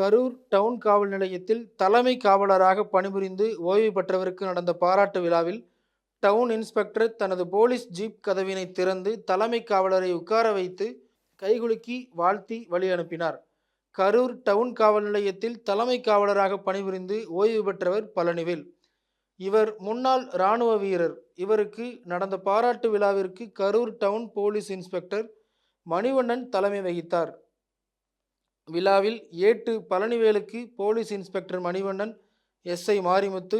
Karur down காவல் நிலையத்தில் தலைமை காவலராக பணிபுரிந்து ஓய்வு பெற்றவருக்கு நடந்த பாராட்டு விழாவில் டவுன் இன்ஸ்பெக்டர் தனது போலீஸ் ஜீப் கதவினை திறந்து தலைமை காவலரை உட்கார வைத்து கைகுலுக்கி வாழ்த்தி வழி அனுப்பினார் கரூர் டவுன் காவல் நிலையத்தில் தலைமை காவலராக பணிபுரிந்து ஓய்வு பெற்றவர் பழனிவேல். இவர் முன்னாள் இராணுவ வீரர். இவருக்கு நடந்த பாராட்டு விழாவிற்கு Karur town police inspector Manivannan தலைமை வகித்தார். விழாவில் ஏட்டு பழனிவேலுக்கு police inspector Manivannan SI Marimuthu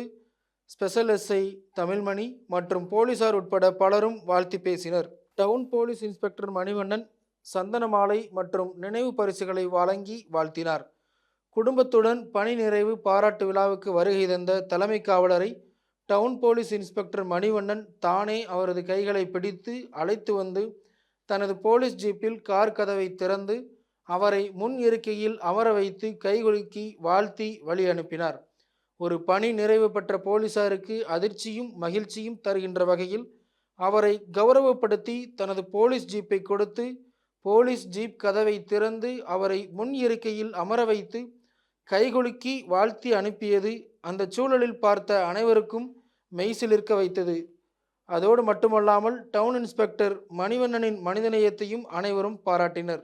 special SI Tamilmani மற்றும் போலீசார் உட்பட பலரும் வாழ்த்தி பேசினர். டவுன் போலீஸ் இன்ஸ்பெக்டர் மணிவண்ணன் சந்தனமாலை மற்றும் நினைவு பரிசுகளை வழங்கி வாழ்த்தினார். குடும்பத்துடன் பணி நிறைவு பாராட்டு விழாவுக்கு வருகை தந்த தலைமை காவலரை டவுன் போலீஸ் இன்ஸ்பெக்டர் மணிவண்ணன் தானே அவரது கைகளை பிடித்து அழைத்து வந்து தனது போலீஸ் ஜீப்பில் கார் கதவை திறந்து அவரை முன் இருக்கையில் அமர வைத்து கைகுலுக்கி வாழ்த்தி வழி அனுப்பினார். ஒரு பணி நிறைவு பெற்ற போலீசாருக்கு அதிர்ச்சியும் மகிழ்ச்சியும் தருகின்ற வகையில் அவரை கௌரவப்படுத்தி தனது போலீஸ் ஜீப்பை கொடுத்து போலீஸ் ஜீப் கதவை திறந்து அவரை முன் இருக்கையில் அமர வைத்து கைகுலுக்கி வாழ்த்தி அனுப்பியது அந்த சூழலில் பார்த்த அனைவருக்கும் மெய்சிலிருக்க வைத்தது. அதோடு மட்டுமல்லாமல் டவுன் இன்ஸ்பெக்டர் மணிவண்ணனின் மனிதநேயத்தையும் அனைவரும் பாராட்டினர்.